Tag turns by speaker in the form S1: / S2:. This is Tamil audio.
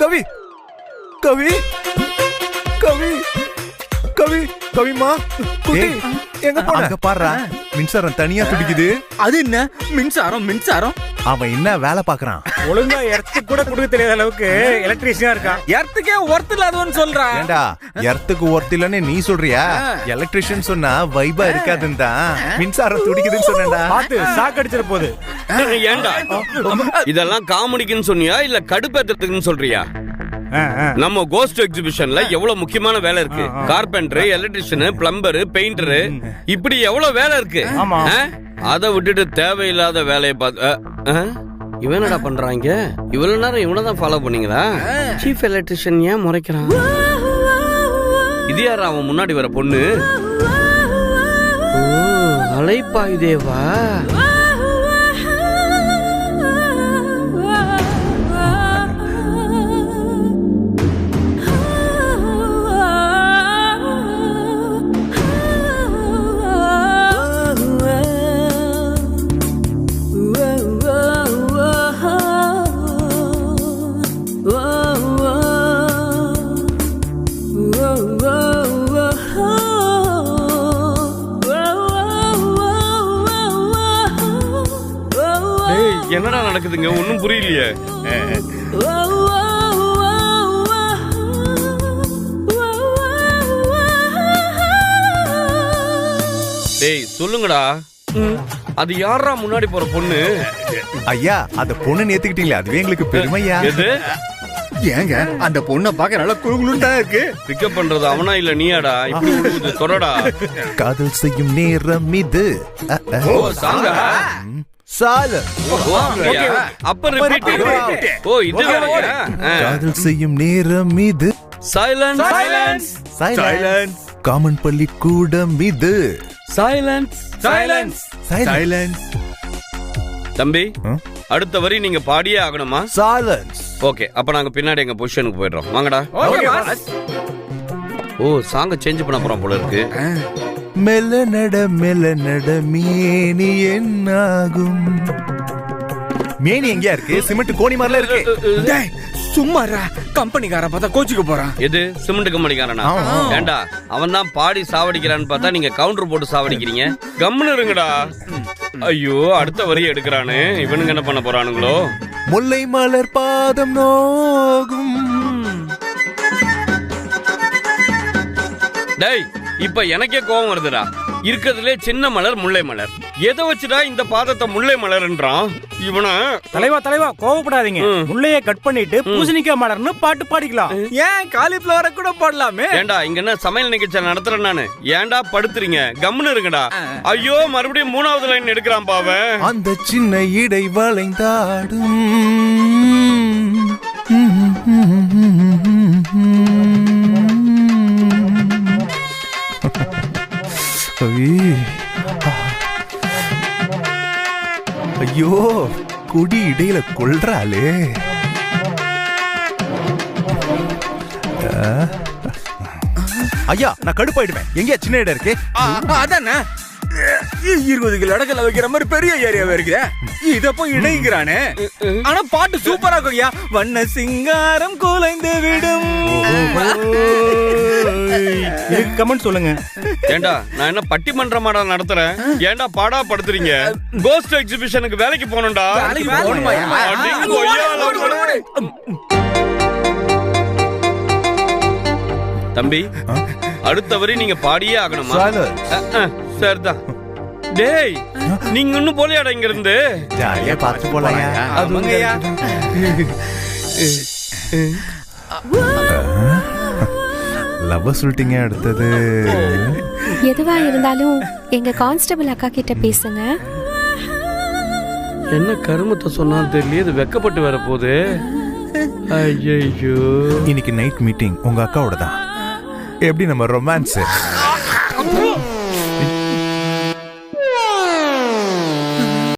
S1: கவி கவி கவி கவி கவிமா குட்டி எங்க போன? பாடுறா மின்சாரம் தனியா துடிக்குது.
S2: அது என்ன? மின்சாரம் மின்சாரம்.
S1: அவன் என்ன வேலை பாக்குறான்
S3: ஒழுங்கா எர்த்து கூட கொடுக்க தெரியாத அளவுக்கு எலக்ட்ரீஷியனா இருக்கான்.
S2: எர்த்துக்கே ஒர்த்து இல்லாதவன்னு சொல்றான்
S1: ஏண்டா எர்த்துக்கு ஒர்த் இல்லன்னு நீ சொல்றியா? எலக்ட்ரிஷியன் சொன்னா வைபா இருக்காதுன்னு தான் மின்சாரம் துடிக்குதுன்னு சொன்னேன்டா.
S3: பார்த்து சாக்கடிச்சிட போகுது.
S4: ஏன்டா இதெல்லாம் காமெடிக்குன்னு சொன்னியா? இல்ல கடுப்பேத்துறதுக்குன்னு சொல்றியா. நம்ம கோஸ்ட் எக்ஸிபிஷன்ல எவ்வளவு முக்கியமான வேலை இருக்கு? கார்பெண்டர் எலக்ட்ரிஷியன் பிளம்பர் பெயிண்டர் இப்படி எவ்வளவு வேலை இருக்கு? அத விட்டுட்டு தேவையில்லாத வேலையை பார்த்து அ, ஆ? இவன் என்னடா பண்றாங்க? இவ்வளவு நேரம் இவனை தான் ஃபாலோ பண்ணீங்களா? சீஃப் எலக்ட்ரிஷியன் ஏன் முறைக்கிறான்? இது யாரா அவன் முன்னாடி வர பொண்ணு? ஓ, அலைப்பாயுதேவா என்னடா நடக்குதுங்க? ஒன்னும் புரியலையே. டேய் சொல்லுங்கடா. அது யாரா முன்னாடி போற பொண்ணு?
S1: ஐயா அந்த பொண்ணு ஏத்துக்கிட்டீங்களே அதுவே எங்களுக்கு பெருமையா?
S4: எது?
S2: ஏங்க அந்த பொண்ணை பார்க்க நல்லா குழுகுலுன்னு தான் இருக்கு.
S4: பிக்கப் பண்றது அவனா இல்ல நீயாடா? இப்படி விடுவது தொடடா
S1: காதல் செய்யும் நேரம் இது.
S4: ஓ சாங்கா?
S1: சால?
S4: அப்ப ரிப்பீட் ஓ இது வேறயா?
S1: காதல் செய்யும் நேரம் இது.
S4: சைலன்ஸ் சைலன்ஸ்
S1: சைலன்ஸ் காமன் பள்ளிக்கூடம் இது.
S4: சைலன்ஸ்
S2: சைலன்ஸ்
S1: சைலன்ஸ்
S4: தம்பி அடுத்த வரி நீங்க பாடியே ஆகணுமா?
S1: சைலன்ஸ்
S4: ஓகே அப்ப நாங்க பின்னாடி எங்க பொசிஷனுக்கு போயிடுறோம். வாங்கடா. ஓ சாங்க சேஞ்ச் பண்ண போறோம் போல இருக்கு.
S1: மெல்ல நட மெல்ல நட மேனி என்னாகும்? மேனி எங்கயா இருக்கு? சிமெண்ட் கோணி மாதிரில இருக்கு.
S2: டேய் சும்மாரா கம்பெனிக்கார பார்த்தா கோச்சுக்கு போறான்.
S4: எது? சிமெண்ட் கம்பெனிக்காரனா. ஏண்டா அவன் தான் பாடி சாவடிக்கிறான்னு பார்த்தா நீங்க கவுண்டர் போட்டு சாவடிக்கிறீங்க. கம்முன்னு இருங்கடா. ஐயோ அடுத்த வரி எடுக்கிறானு. இவனுங்க என்ன பண்ண போறானுங்களோ?
S1: முல்லை மலர் பாதம் நோகும்.
S4: டேய் இப்ப எனக்கே கோவம் வருதுடா. இருக்கிறதுலே சின்ன மலர் முல்லை மலர். எதை வச்சுடா இந்த பாதத்தை முல்லை மலர்ன்றான்? இவனை
S3: தலைவா தலைவா கோவப்படாதீங்க. முள்ளைய கட் பண்ணிட்டு பூசணிக்காய் மலர்னு பாட்டு பாடிக்கலாம்.
S2: ஏன் காலிஃபிளவரை கூட போடலாமே?
S4: ஏண்டா இங்க என்ன சமையல் நிகழ்ச்சி நடத்துறேன் நானு? ஏன்டா படுத்துறீங்க? கம்முன்னு இருங்கடா. ஐயோ மறுபடியும் மூணாவது லைன் எடுக்கிறான் பாவன்
S1: அந்த சின்ன இடை வளைந்தாடும். ஐயோ குடி இடையில கொள்றாளே. ஐயா நான் கடுப்பாயிடுவேன். எங்கேயா சின்ன இடம் இருக்கு?
S2: அதானே? இருபது கிலோ இடத்துல வைக்கிற மாதிரி பெரிய ஏரியாவே இருக்குதே இத போய் இணைங்கிறானே. ஆனா பாட்டு சூப்பரா இருக்குயா வண்ண சிங்காரம் குலைந்து விடும்.
S3: இதுக்கு கமெண்ட் சொல்லுங்க.
S4: ஏண்டா நான் என்ன பட்டிமன்றமாடா நடத்துறேன்? ஏன்டா பாடா படுத்துறீங்க? கோஸ்ட் எக்ஸிபிஷனுக்கு வேலைக்கு போகணும்டா. தம்பி அடுத்த வரி நீங்க பாடியே ஆகணுமா? சரிதான் டேய் நீங்க இன்னும் போலியாடா இங்க இருந்து
S1: ஜாலியா பார்த்து போலாம்
S2: ஆமாங்கய்யா.
S1: லவ் சொல்லிட்டீங்க அடுத்தது.
S5: எதுவா இருந்தாலும் எங்க கான்ஸ்டபிள் அக்கா கிட்ட பேசுங்க.
S4: என்ன கருமத்தை சொன்னாலும் தெரியல இது வெக்கப்பட்டு வர போகுது. ஐயோ
S1: இன்னைக்கு நைட் மீட்டிங் உங்க அக்காவோட தான் எப்படி நம்ம ரொமான்ஸ்